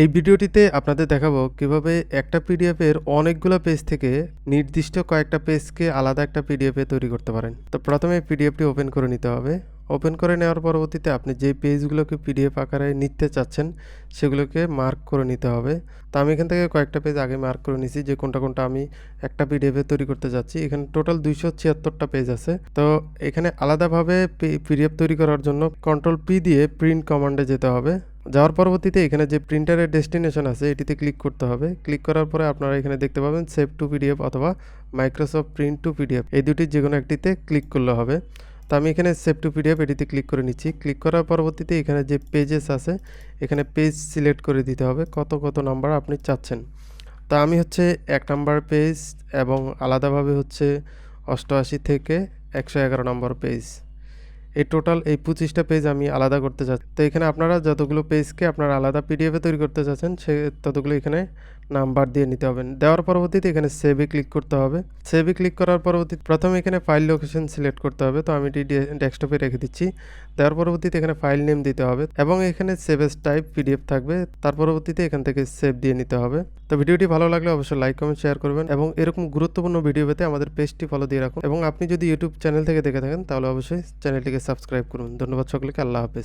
এই ভিডিওটিতে আপনাদের দেখাবো কীভাবে একটা পিডিএফের অনেকগুলো পেজ থেকে নির্দিষ্ট কয়েকটা পেজকে আলাদা একটা পিডিএফে তৈরি করতে পারেন। তো প্রথমে পিডিএফটি ওপেন করে নিতে হবে। ওপেন করে নেওয়ার পরবর্তীতে আপনি যে পেজগুলোকে পিডিএফ আকারে নিতে চাচ্ছেন, সেগুলোকে মার্ক করে নিতে হবে। তো আমি এখান থেকে কয়েকটা পেজ আগে মার্ক করে নিছি, যে কোনটা কোনটা আমি একটা পিডিএফে তৈরি করতে যাচ্ছি। এখানে টোটাল দুইশো ছিয়াত্তরটা পেজ আছে। তো এখানে আলাদাভাবে পিডিএফ তৈরি করার জন্য কন্ট্রোল পি দিয়ে প্রিন্ট কমান্ডে যেতে হবে। যাওয়ার পরবর্তীতে এখানে যে প্রিন্টারের ডেস্টিনেশন আছে, এটিতে ক্লিক করতে হবে। ক্লিক করার পরে আপনারা এখানে দেখতে পাবেন সেভ টু পিডিএফ অথবা মাইক্রোসফট প্রিন্ট টু পিডিএফ এই দুটির যে কোনো একটিতে ক্লিক করলে হবে। তো আমি এখানে সেভ টু পিডিএফ এটিতে ক্লিক করে নিচ্ছি। ক্লিক করার পরবর্তীতে এখানে যে পেজেস আছে, এখানে পেজ সিলেক্ট করে দিতে হবে। কত কত নাম্বার আপনি চাচ্ছেন। তা আমি হচ্ছে এক নাম্বার পেজ এবং আলাদাভাবে হচ্ছে অষ্টআশি থেকে একশো এগারো নম্বর পেজ এই টোটাল এই পঁচিশটা পেজ আমি আলাদা করতে চাচ্ছি। তো এখানে আপনারা যতগুলো পেজকে আপনারা আলাদা পিডিএফে তৈরি করতে চাচ্ছেন, সে ততগুলো এখানে নাম্বার দিয়ে নিতে হবে। দেওয়ার পরবর্তীতে এখানে সেভে ক্লিক করতে হবে। সেভে ক্লিক করার পরবর্তীতে প্রথমে এখানে ফাইল লোকেশন সিলেক্ট করতে হবে। তো আমি এটি ডেস্কটপে রেখে দিচ্ছি। দেওয়ার পরবর্তীতে এখানে ফাইল নেম দিতে হবে এবং এখানে সেভেস টাইপ পিডিএফ থাকবে। তার পরবর্তীতে এখান থেকে সেভ দিয়ে নিতে হবে। তো ভিডিওটি ভালো লাগলে অবশ্যই লাইক কমেন্ট শেয়ার করবেন এবং এরকম গুরুত্বপূর্ণ ভিডিও পেতে আমাদের পেজটি ফলো দিয়ে রাখুন। এবং আপনি যদি ইউটিউব চ্যানেল থেকে দেখে থাকেন, তাহলে অবশ্যই চ্যানেলটিকে সাবস্ক্রাইব করুন। ধন্যবাদ সকলকে। আল্লাহ হাফেজ।